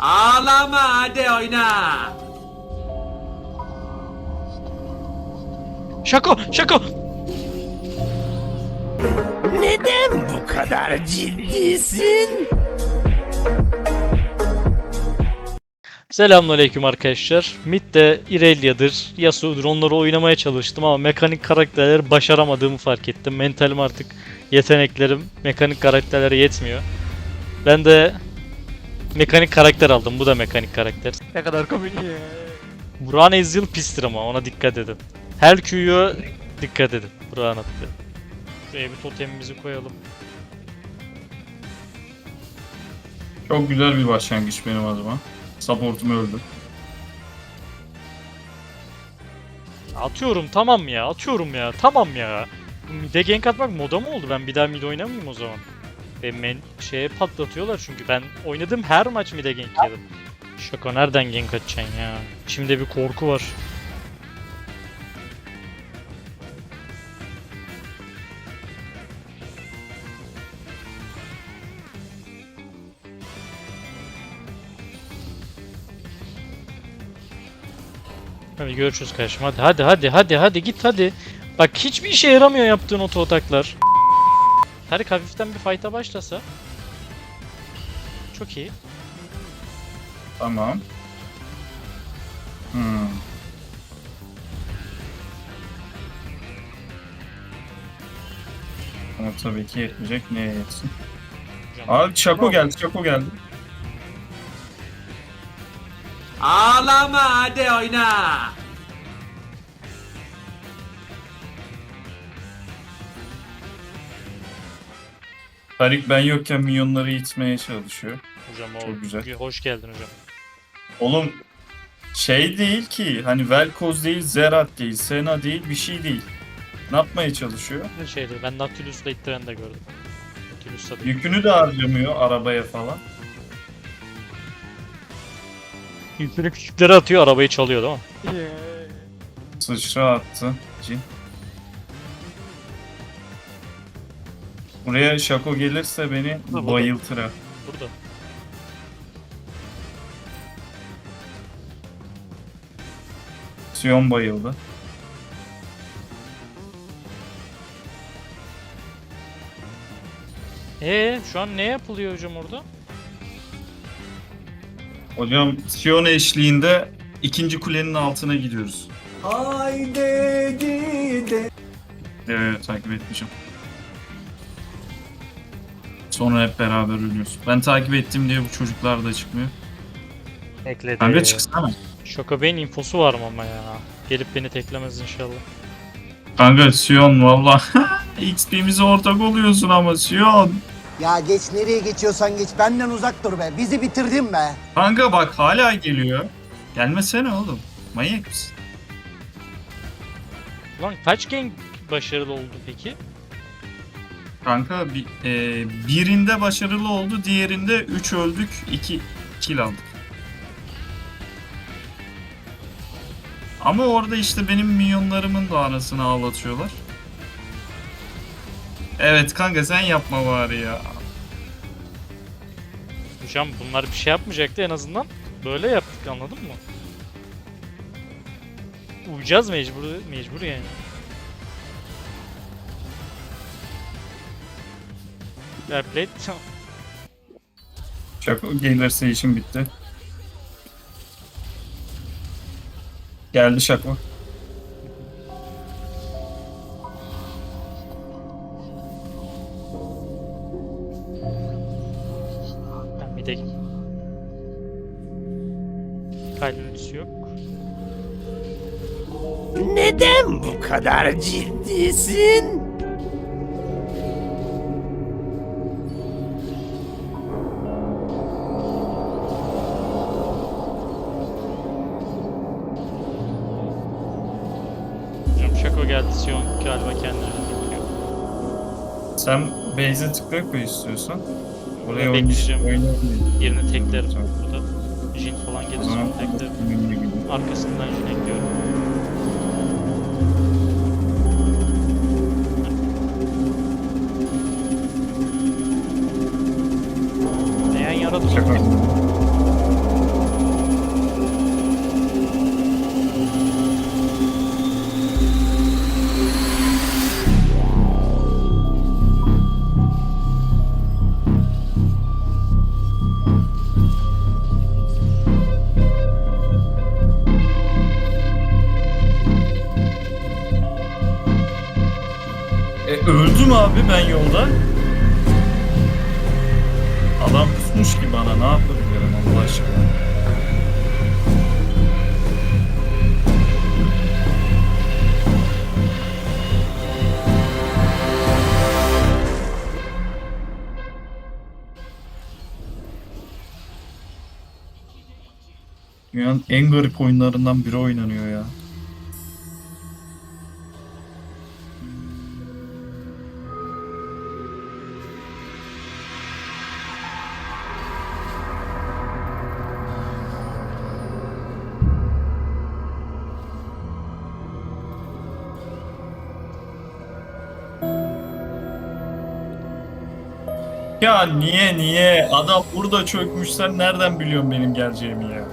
Ağlama hadi oyna. Şako, şako. Neden bu kadar ciddisin? Selamünaleyküm arkadaşlar. Mid'de Irelia'dır, Yasuo'dur onları oynamaya çalıştım ama mekanik karakterleri başaramadığımı fark ettim. Mentalim artık yeteneklerim mekanik karakterlere yetmiyor. Ben de mekanik karakter aldım. Bu da mekanik karakter. Ne kadar komik ya. Burak'ın Ezreal pistir ama ona dikkat edin. Her Q'yu dikkat edin. Burak'ın attı. Şuraya bir totemimizi koyalım. Çok güzel bir başlangıç benim adıma. Supportum öldü. Atıyorum tamam ya atıyorum ya tamam ya. Mid'e gank atmak moda mı oldu? Ben bir daha mid oynamayayım o zaman. Ve men şeye patlatıyorlar çünkü ben oynadığım her maç mid'e gank yedim. Şaka nereden gank atacaksın ya? Şimdi bir korku var. Hadi görüşürüz kardeşim hadi hadi hadi hadi hadi git hadi. Bak hiçbir işe yaramıyor yaptığın oto ataklar. Tarık hafiften bir fight'a başlasa. Çok iyi. Tamam. Hmm. Ama tabii ki yetmeyecek. Neye yetsin? Abi Çako geldi, Çako geldi. Ağlama hadi oyna. Tarik ben yokken minyonları itmeye çalışıyor. Hocam o Çok güzel. hoş geldin hocam. Oğlum şey değil ki hani Velkoz değil, Zerat değil, Sena değil, bir şey değil. Ne yapmaya çalışıyor? Ne şeydi ben Nautilus'la ittiren de gördüm. Nautilus'la da. Yükünü de harcamıyor arabaya falan. Yükünü küçüklere atıyor arabayı çalıyor değil mi? Sıçra attı. Cin. Buraya Şako gelirse beni burada. bayıltır ha. Burada. Sion bayıldı. Ee şu an ne yapılıyor hocam orada? Hocam Sion eşliğinde ikinci kulenin altına gidiyoruz. Haydi gide. Evet takip etmişim. Sonra hep beraber ölüyoruz. Ben takip ettim diye bu çocuklar da çıkmıyor. Ekledi. Kanka çıksana. Şoka Bey'in infosu var mı ama ya? Gelip beni teklemez inşallah. Kanka Sion valla. XP'mize ortak oluyorsun ama Sion. Ya geç nereye geçiyorsan geç benden uzak dur be. Bizi bitirdin be. Kanka bak hala geliyor. Gelmesene oğlum. Manyak mısın? Lan kaç gank başarılı oldu peki? Kanka bir, e, birinde başarılı oldu, diğerinde 3 öldük, 2 kill aldık. Ama orada işte benim minyonlarımın da anasını ağlatıyorlar. Evet kanka sen yapma bari ya. Hocam bunlar bir şey yapmayacaktı en azından. Böyle yaptık anladın mı? Uyacağız mecbur, mecbur yani. Fair play. Çok gelirse işim bitti. Geldi şaka. Ben bir de... Kaydın ölçüsü yok. Neden bu kadar ciddisin? Geldi Sion galiba kendini bekliyor. Sen base'e tıkla koy istiyorsan. Oraya bekleyeceğim. Yerini teklerim burada. Jin falan gelir Sonra sonra teklerim. Arkasından Jin ekliyorum. Öldüm abi ben yolda. Adam pusmuş ki bana ne yapabilirim Allah aşkına. Dünyanın en garip oyunlarından biri oynanıyor ya. Ya niye niye? Adam burada çökmüş sen nereden biliyorsun benim geleceğimi ya?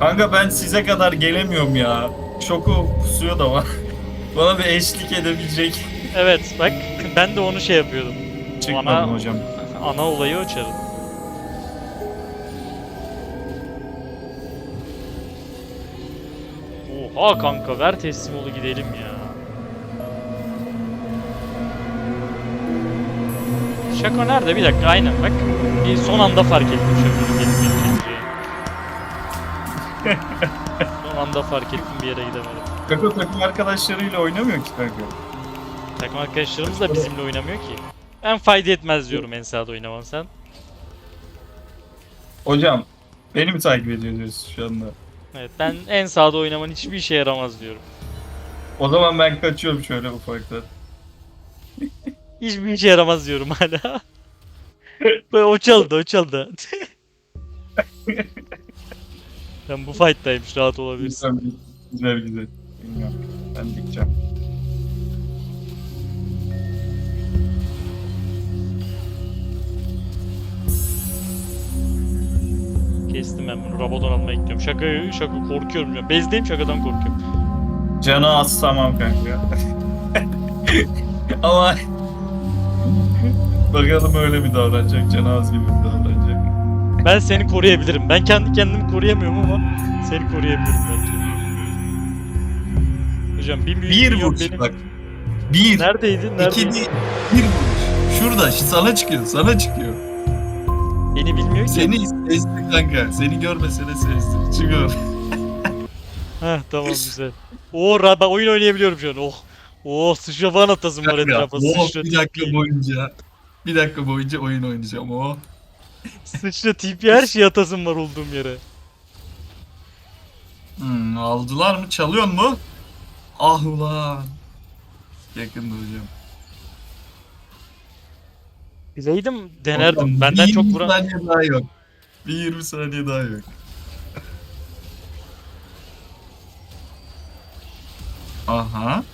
Kanka ben size kadar gelemiyorum ya. Şoku pusuyor da var. Bana bir eşlik edebilecek. Evet bak ben de onu şey yapıyordum. Çıkmadım Bana- hocam. Ana olayı o çarın. Oha kanka ver teslim olu gidelim ya. Şako nerede? Bir dakika aynen bak. Bir son anda fark ettim Şako'nun gelip geleceğini. son anda fark ettim bir yere gidemedim. Kako takım arkadaşlarıyla oynamıyor ki kanka. Takım arkadaşlarımız da bizimle oynamıyor ki. Ben fayda etmez diyorum en sağda oynaman sen. Hocam beni mi takip ediyorsunuz şu anda? Evet ben en sağda oynaman hiçbir işe yaramaz diyorum. O zaman ben kaçıyorum şöyle ufaktan. Hiçbir işe yaramaz diyorum hala. Böyle o çaldı o çaldı. ben bu fight'taymış rahat olabilirsin. Güzel güzel güzel. Bilmiyorum. Ben dikeceğim. Kestim ben bunu. Rabadon almaya gidiyorum. Şaka şaka korkuyorum ya. Bezdeyim şakadan korkuyorum. Canı az tamam kanka. Ama bakalım öyle mi davranacak, canı az gibi mi davranacak. Ben seni koruyabilirim. Ben kendi kendimi koruyamıyorum ama seni koruyabilirim belki. Hocam bir, Bir vuruş benim... bak. Bir. Neredeydi? iki Neredeydi? değil. Bir vuruş. Şurada sana çıkıyor sana çıkıyor. Beni bilmiyor ki. Seni sezdi kanka. Seni görmesene sezdi. Çıkıyor. Heh tamam güzel. Oo ra- ben oyun oynayabiliyorum şu an. Oh. Oh sıçra falan atasım var etrafa. oh, Sıçra bir dakika TP. boyunca. Bir dakika boyunca oyun oynayacağım o. Sıçra TP her şey atasım var olduğum yere. Hmm, aldılar mı? Çalıyor mu? Ah ulan. Yakındı hocam. Bileydim denerdim. Benden bir çok 20 vuran... saniye daha yok. Bir 20 saniye daha yok. Aha.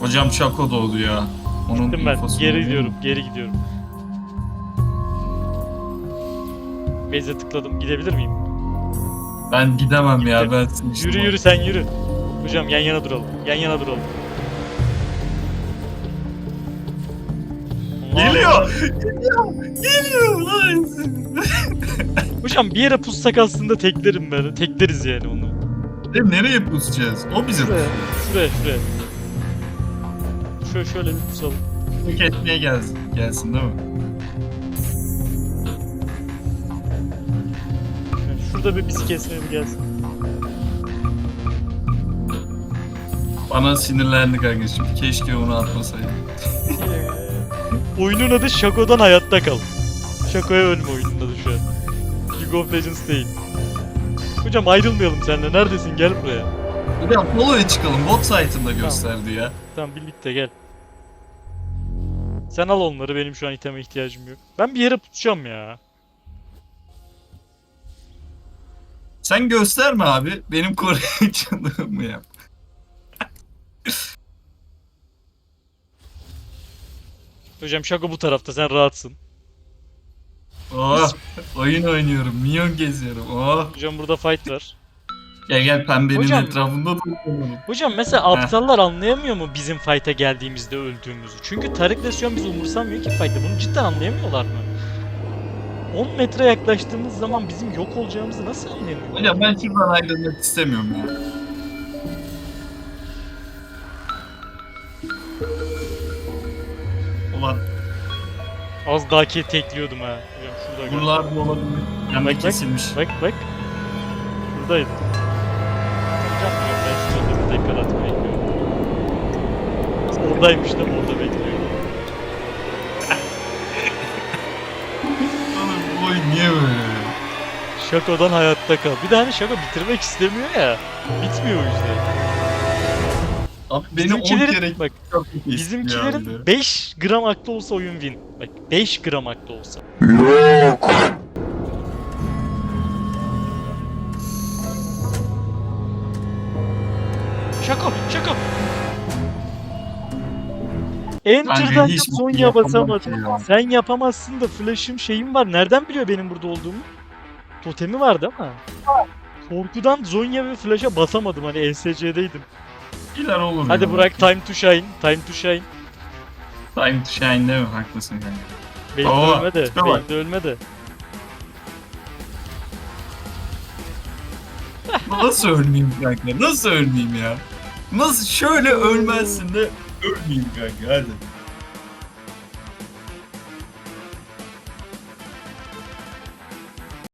Hocam Şako doğdu ya. Onun Gittim ben. Geri alayım. gidiyorum. Geri gidiyorum. Beze tıkladım. Gidebilir miyim? Ben gidemem ya ben. Yürü yürü sen yürü. Hocam yan yana duralım. Yan yana duralım. Geliyor. Geliyor. Geliyor. lan. Hocam bir yere pussak aslında teklerim ben. Tekleriz yani onu. E, nereye pusacağız? O bizim. Şuraya. Şuraya şuraya. Şöyle şöyle bir pusalım. Etmeye gelsin. Gelsin değil mi? Şurada bir bizi kesmeye bir gelsin. Bana sinirlendi kanka şimdi. Keşke onu atmasaydım. Oyunun adı Shaco'dan hayatta kal. Shaco'ya ölme oyunun adı şu an. League of Legends değil. Hocam ayrılmayalım seninle. Neredesin? Gel buraya. Bir de Apollo'ya çıkalım. Bot site'ında gösterdi ya. Tamam birlikte gel. Sen al onları. Benim şu an iteme ihtiyacım yok. Ben bir yere tutacağım ya. Sen gösterme abi. Benim koruyuculuğumu yap. Hocam Shaco bu tarafta. Sen rahatsın. Oh, oyun oynuyorum. Minyon geziyorum. Oh. Hocam burada fight var. Gel gel pembenin Hocam- etrafında dolanalım. Hocam mesela aptallar anlayamıyor mu bizim fight'a geldiğimizde öldüğümüzü? Çünkü Tarık Lesyon bizi umursamıyor ki fight'ta. Bunu cidden anlayamıyorlar mı? 10 metre yaklaştığımız zaman bizim yok olacağımızı nasıl anlayamıyorlar? Hocam ben şuradan ayrılmak istemiyorum ya. Ulan Az daha ki tekliyordum ha. Hocam şurada gör. buralar da olabilir. Bak, bak. kesilmiş. Bak bak. Şuradaydı. Hocam diyorum ben şurada bir tekrar atmayı bekliyorum. Oradaymış da orada bekliyor. Niye böyle? Şako'dan hayatta kal. Bir de hani Şako bitirmek istemiyor ya. Bitmiyor o yüzden. Abi beni 10 Bizimkilerin, kere bak bizimkilerin de. 5 gram aklı olsa oyun win. Bak 5 gram aklı olsa. Şako, şako. Enter'dan hiç son yapamam basamadım. ki ya. Sen yapamazsın da flash'ım şeyim var. Nereden biliyor benim burada olduğumu? Totemi vardı ama. Korkudan Zonya ve flash'a basamadım hani ESC'deydim. İler olur Hadi ya. Burak time to shine, time to shine. Time to shine mi? Haklısın kanka. Belki Oo, de, bak. belki de ölme de. Nasıl ölmeyeyim kanka? Nasıl ölmeyeyim ya? Nasıl şöyle ölmezsin de ölmeyeyim kanka hadi.